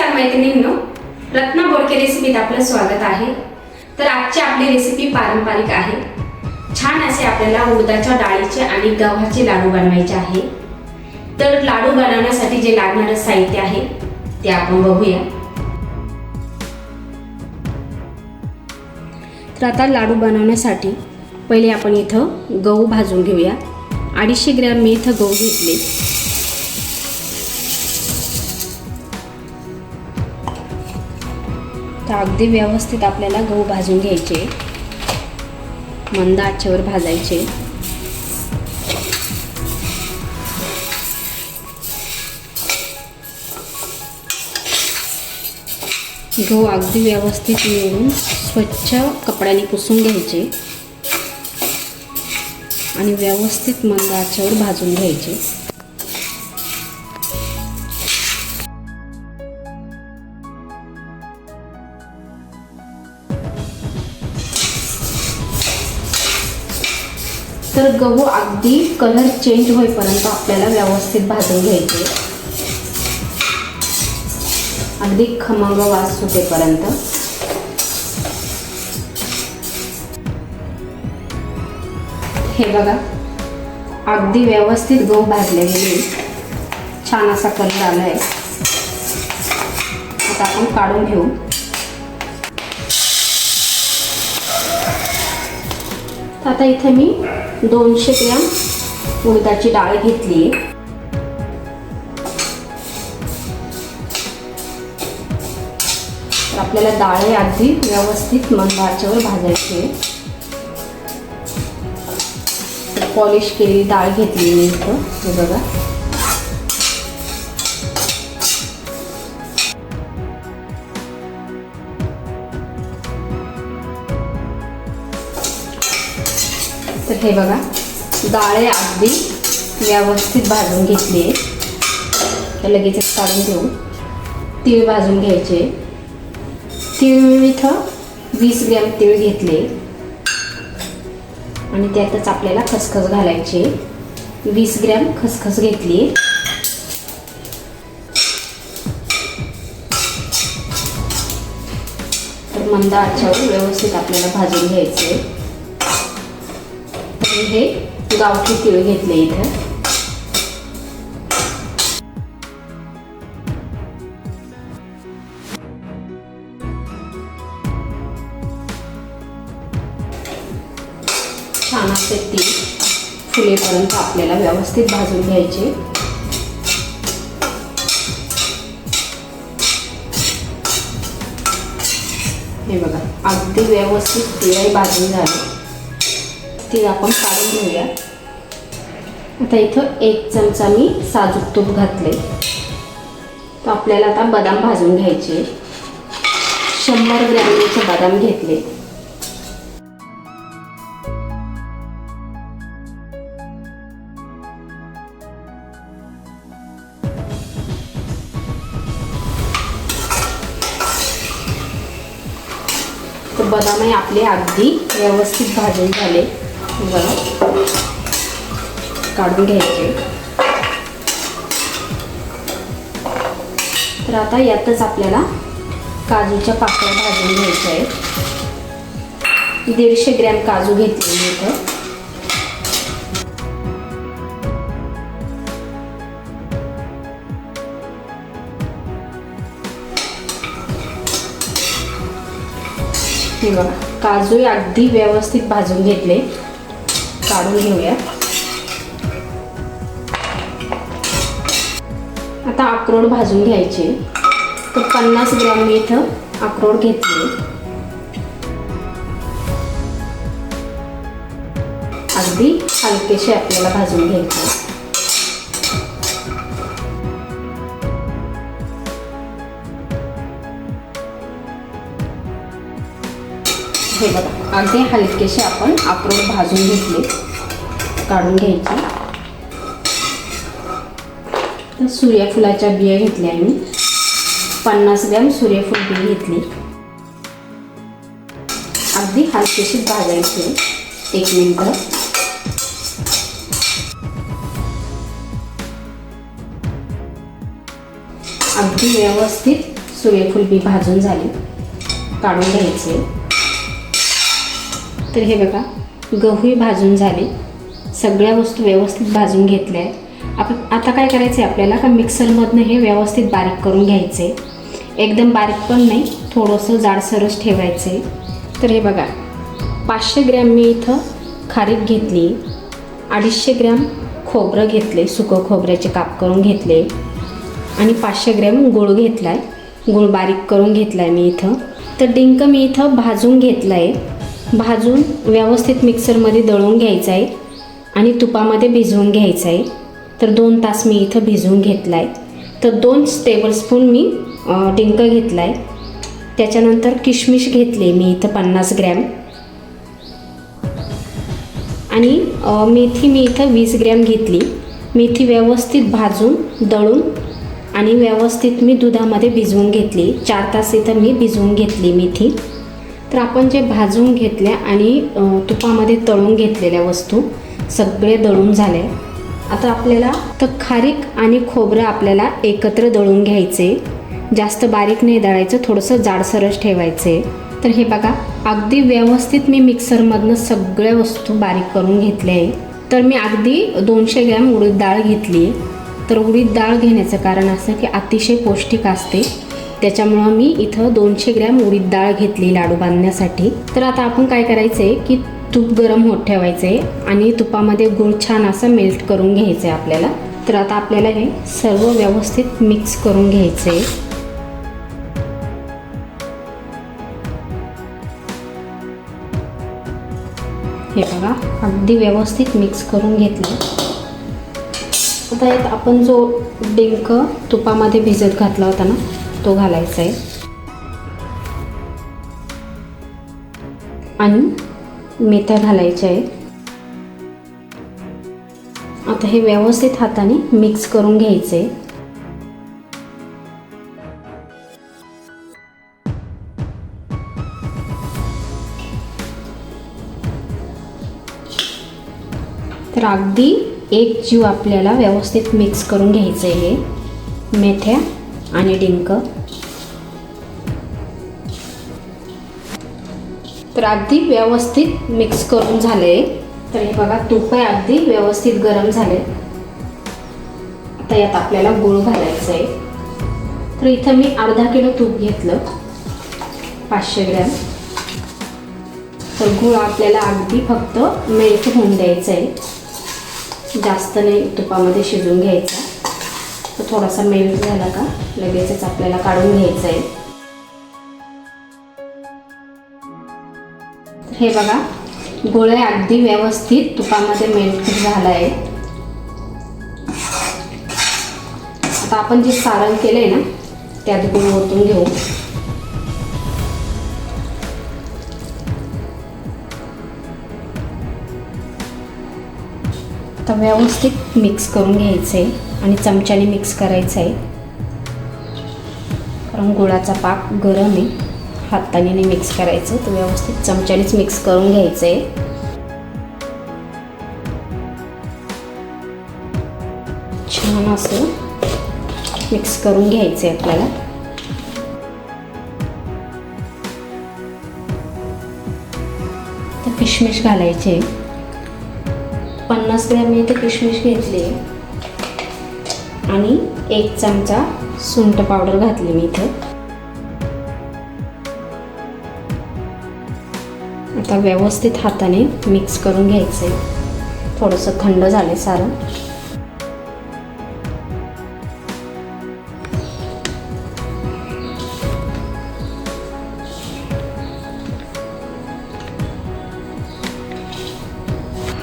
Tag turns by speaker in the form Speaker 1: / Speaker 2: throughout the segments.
Speaker 1: नमस्कार मैत्रिणींनो. रत्ना बोडके रेसिपीत आपलं स्वागत आहे. तर आजची आपली रेसिपी पारंपरिक आहे. छान असे आपल्याला उडदाच्या डाळीचे आणि गव्हाचे लाडू बनवायचे आहे. तर लाडू बनवण्यासाठी जे लागणारं साहित्य आहे ते आपण बघूया. तर आता लाडू बनवण्यासाठी पहिले आपण इथं गहू भाजून घेऊया. अडीचशे ग्रॅम मी इथं गहू घेतले. तर अगदी व्यवस्थित आपल्याला गहू भाजून घ्यायचे. मंद आचेवर भाजायचे. गहू अगदी व्यवस्थित मिळून स्वच्छ कपड्याने पुसून घ्यायचे. आणि व्यवस्थित मंद आचेवर भाजून घ्यायचे. तर गहू अगदी कलर चेंज होईपर्यंत आपल्याला व्यवस्थित भाजून घ्यायचे. अगदी खमंग वास सुटेपर्यंत. हे बघा अगदी व्यवस्थित गहू भाजले गेले छान असा कलर आला आहे आता आपण काढून घेऊ. तर आता इथे मी दोनशे ग्रॅम उडदाची डाळ घेतली आहे. तर आपल्याला डाळ हे अगदी व्यवस्थित मंद आचेवर भाजायची आहे. पॉलिश केलेली डाळ घेतली मी इथं. हे बघा. तर हे बघा डाळे अगदी व्यवस्थित भाजून घेतली आहे तर लगेचच काढून घेऊ. तीळ भाजून घ्यायचे. तीळ मी इथं वीस ग्रॅम तीळ घेतले. आणि त्यातच आपल्याला खसखस घालायची. वीस ग्रॅम खसखस घेतली. तर मंद अच्छा व्यवस्थित आपल्याला भाजून घ्यायचे. मी हे गावठी तीळ घेतले इथं. छान असे तीळ फुलेपर्यंत आपल्याला व्यवस्थित भाजून घ्यायचे. हे बघा अगदी व्यवस्थित तिळही भाजून झाले. ती आपण काढून घेऊया. आता इथं एक चमचा मी साजूक तूप घातले तर आपल्याला आता बदाम भाजून घ्यायचे. शंभर ग्रॅमचे बदाम घेतले. तर बदामही आपले अगदी व्यवस्थित भाजून झाले. जरा काढून घ्यायचे. तर आता यातच आपल्याला काजूच्या पाकळ्या भाजून घ्यायच्या आहेत. दीडशे ग्रॅम काजू घेतले मी इथं. हे बघा काजू अगदी व्यवस्थित भाजून घेतले. काढून घेऊया. आता अक्रोड भाजून घ्यायचे. तर पन्नास ग्रॅम मी इथं अक्रोड घेतले. अगदी हलकेशी आपल्याला भाजून घ्यायचं. हे बघा अगदी हलकेसे आपण अक्रोड भाजून घेतले. काढून घ्यायचे. तर सूर्यफुलाच्या बिया घेतल्या मी पन्नास ग्रॅम सूर्यफूल बी घेतली. अगदी हलकेशी भाजायचे. एक मिनटं. अगदी व्यवस्थित सूर्यफूल बी भाजून झाली. काढून घ्यायचे. तर हे बघा गहूही भाजून झाले. सगळ्या वस्तू व्यवस्थित भाजून घेतल्या आहेत. आपण आता काय करायचं आहे आपल्याला? का मिक्सरमधनं हे व्यवस्थित बारीक करून घ्यायचे. एकदम बारीक पण नाही थोडंसं जाडसरच ठेवायचं. आहे तर हे बघा पाचशे ग्रॅम मी इथं खारीक घेतली. अडीचशे ग्रॅम खोबरं घेतले सुकं खोबऱ्याचे काप करून घेतले. आणि पाचशे ग्रॅम गूळ घेतला आहे गूळ बारीक करून घेतला आहे मी इथं. तर डिंक मी इथं भाजून घेतला आहे भाजून व्यवस्थित मिक्सरमध्ये दळून घ्यायचं आहे आणि तुपामध्ये भिजवून घ्यायचं आहे तर दोन तास मी इथं भिजवून घेतला आहे तर दोन टेबलस्पून मी डिंक घेतला आहे त्याच्यानंतर किशमिश घेतले मी इथं पन्नास ग्रॅम. आणि मेथी मी इथं वीस ग्रॅम घेतली. मेथी व्यवस्थित भाजून दळून आणि व्यवस्थित मी दुधामध्ये भिजवून घेतली. चार तास इथं मी भिजवून घेतली मेथी. तर आपण जे भाजून घेतल्या आणि तुपामध्ये तळून घेतलेल्या वस्तू सगळे दळून झाले. आता आपल्याला तर खारीक आणि खोबरं आपल्याला एकत्र दळून घ्यायचे. जास्त बारीक नाही दळायचं थोडंसं जाडसरच ठेवायचे. तर हे बघा अगदी व्यवस्थित मी मिक्सरमधनं सगळ्या वस्तू बारीक करून घेतल्या आहे तर मी अगदी दोनशे ग्रॅम उडीद डाळ घेतली. आहे तर उडीद डाळ घेण्याचं कारण असं की अतिशय पौष्टिक असते. त्याच्यामुळं मी इथं दोनशे ग्रॅम उडीद डाळ घेतली लाडू बांधण्यासाठी. तर आता आपण काय करायचं आहे की तूप गरम होत ठेवायचं आहे आणि तुपामध्ये गूळ छान असं मेल्ट करून घ्यायचं आहे आपल्याला. तर आता आपल्याला हे सर्व व्यवस्थित मिक्स करून घ्यायचं आहे हे बघा अगदी व्यवस्थित मिक्स करून घेतलं. आता यात आपण जो डिंक तुपामध्ये भिजत घातला होता ना तो घालायचा आहे. आणि मेथ्या घालायच्या आहेत. आता हे व्यवस्थित हाताने मिक्स करून घ्यायचे आहे. तर अगदी एक जीव आपल्याला व्यवस्थित मिक्स करून घ्यायचं आहे हे मेथ्या. आणि डिंक. तर अगदी व्यवस्थित मिक्स करून झाले. तर हे बघा तूप आहे अगदी व्यवस्थित गरम झाले. आता यात आपल्याला गूळ घालायचं आहे तर इथं मी अर्धा किलो तूप घेतलं पाचशे ग्रॅम. तर गुळ आपल्याला अगदी फक्त मेल्ट होऊन द्यायचं आहे जास्त नाही तुपामध्ये शिजून घ्यायचा. थोडासा मेल्ट झाला का? लगेचच आपल्याला काढून घ्यायचं आहे. हे बघा गोळे अगदी व्यवस्थित तुपामध्ये मेल्ट झाला आहे आता आपण जे सारण केलंय ना त्यात गुळ ओतून घेऊ. आता व्यवस्थित मिक्स करून घ्यायचं आहे आणि चमच्याने मिक्स करायचं आहे. कारण गुळाचा पाक गरम आहे. हाताने मिक्स करायचं. तर व्यवस्थित चमच्यानेच मिक्स करून घ्यायचं आहे छान असं मिक्स करून घ्यायचं आहे आपल्याला. तर किशमिश घालायचे. पन्नास ग्रॅम मी इथे किशमिश घेतली. आहे आणि एक चमचा सुंठ पावडर घातली मी इथं. आता व्यवस्थित हाताने मिक्स करून घ्यायचं आहे थोडंसं थंड आहे सारण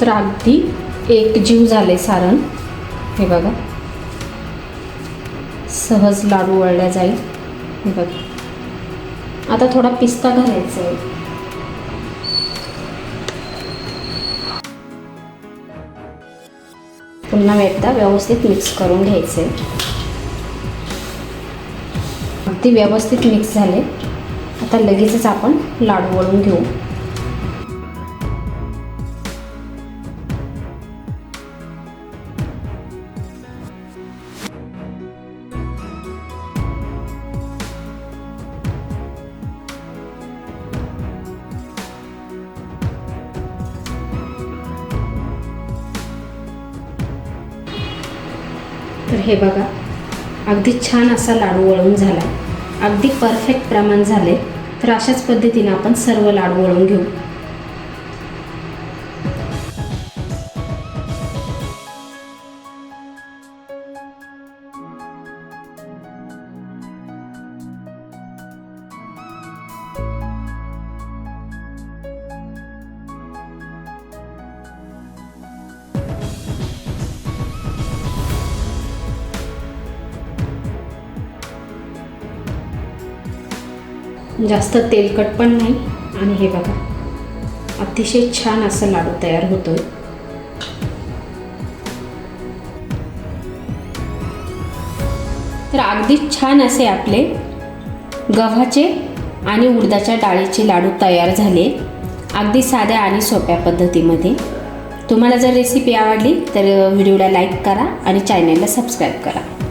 Speaker 1: तर अगदी एक जीव झाले सारण. हे बघा. सहज लाडू वळल्या जाईल. बघ. आता थोडा पिस्ता घालायचा आहे. पुन्हा एकदा व्यवस्थित मिक्स करून घ्यायचे अगदी व्यवस्थित मिक्स झाले. आता लगेचच आपण लाडू वळून घेऊ. तर हे बघा अगदी छान असा लाडू वळून झाला. अगदी परफेक्ट प्रमाण झाले. तर अशाच पद्धतीने आपण सर्व लाडू वळून घेऊ. जास्त तेलकट पण नाही. आणि हे बघा अतिशय छान असं लाडू तयार होतोय. तर अगदी छान असे आपले गव्हाचे आणि उडदाच्या डाळीचे लाडू तयार झाले. अगदी साध्या आणि सोप्या पद्धतीमध्ये. तुम्हाला जर रेसिपी आवडली तर व्हिडिओला लाईक करा आणि चॅनलला सबस्क्राईब करा.